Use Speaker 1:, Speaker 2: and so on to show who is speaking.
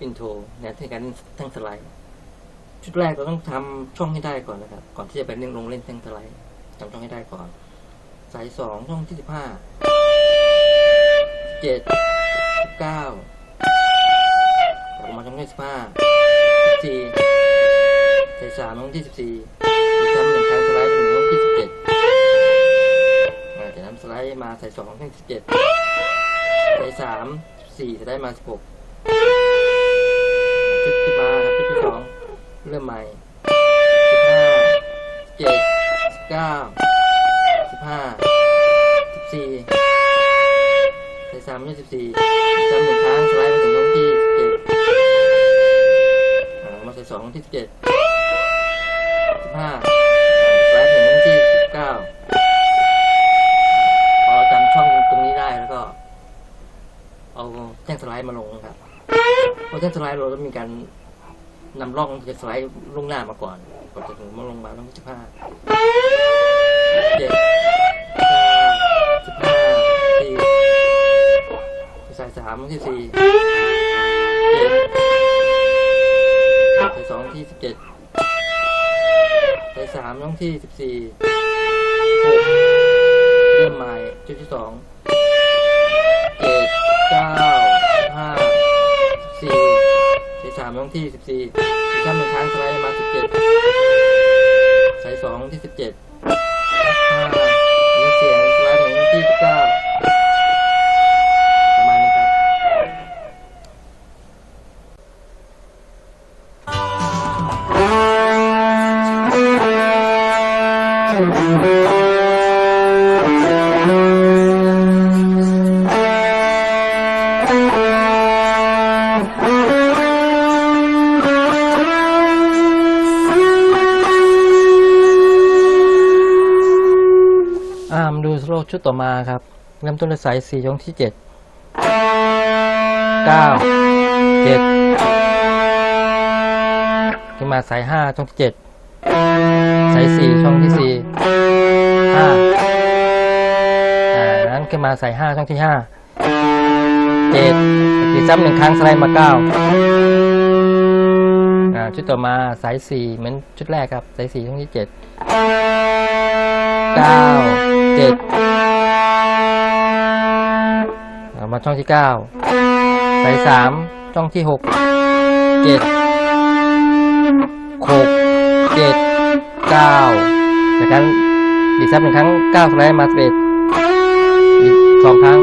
Speaker 1: เนี่ยที่การเล่นแท่งสไลด์ชุดแรกเราต้องทำช่องให้ได้ก่อนนะครับ ก่อนที่จะไปเล่นลงเล่นแท่งสไลด์ทำช่องให้ได้ก่อน สายสองช่องที่สิบห้าเจ็ดสิบเก้าออกมาช่องที่สิบห้าสิบสี่สายสามช่องที่สิบสี่ทำหนึ่งครั้งสไลด์ไปถึงช่องที่สิบเจ็ดจากนั้นสไลด์มาสายสองช่องที่สิบเจ็ดสายสามสี่จะได้มาสิบหก ชุดที่มาครับชุดที่สองเริ่มใหม่สิบห้าเจ็ดสิบเก้าสิบห้าสิบสี่สายสามช่สิบสี่ทำหนึ่งครั้งสไลด์ไปถึงช่องที่สิบเจ็ดอ่ามาสายสองที่สิบเจ็ดสิบห้าสไลด์ถึงช่องที่สิบเก้าพอจำช่องตรงนี้ได้แล้วก็ เอาแท่งสไลด์มาลงครับ เพราะแท่สไลด์เราต้องมีการนำร่องจากสไลด์ลงหน้ามาก่อนก่อนจะถึงมาลงมาต้องสิบห้าเจ็ดเก้าสิบห้าสี่สายสามที่สี่สายสองที่สิบเจ็ดสายสามต้องที่สิบสี่หกเริ่มใหม่จุดที่สอง สี่สามลงที่สิบสี่ทำหนึ่งครั้งสไลด์มาสิบเจ็ดสายสองที่สิบเจ็ดห้ามีเสียงสไลด์ถึงที่สิบเก้าประมาณนี้ครับอ่ามาดูสโลว์ชุดต่อมาครับเริ่มต้นด้วยสายสี่ช่องที่เจ็ดเก้าเจ็ดขึ้นมาสายห้าช่องที่เจ็ดสายสี่ช่องที่สี่ห้าอ่านั้นขึ้นมาสายห้าช่องที่ห้าเจ็ดตีซ้ำหนึ่งครั้งสไลด์มาเก้าอ่าชุดต่อมาสายสี่เหมือนชุดแรกครับ สายสี่ช่องที่เจ็ดเก้า เจ็ดมาช่องที่เก้าสายสามช่องที่หกเจ็ดหกเจ็ดเก้าจากนั้นดีดซับหนึ่งครั้งเก้าสไลด์มาสิบเอ็ดอีกสองครั้ง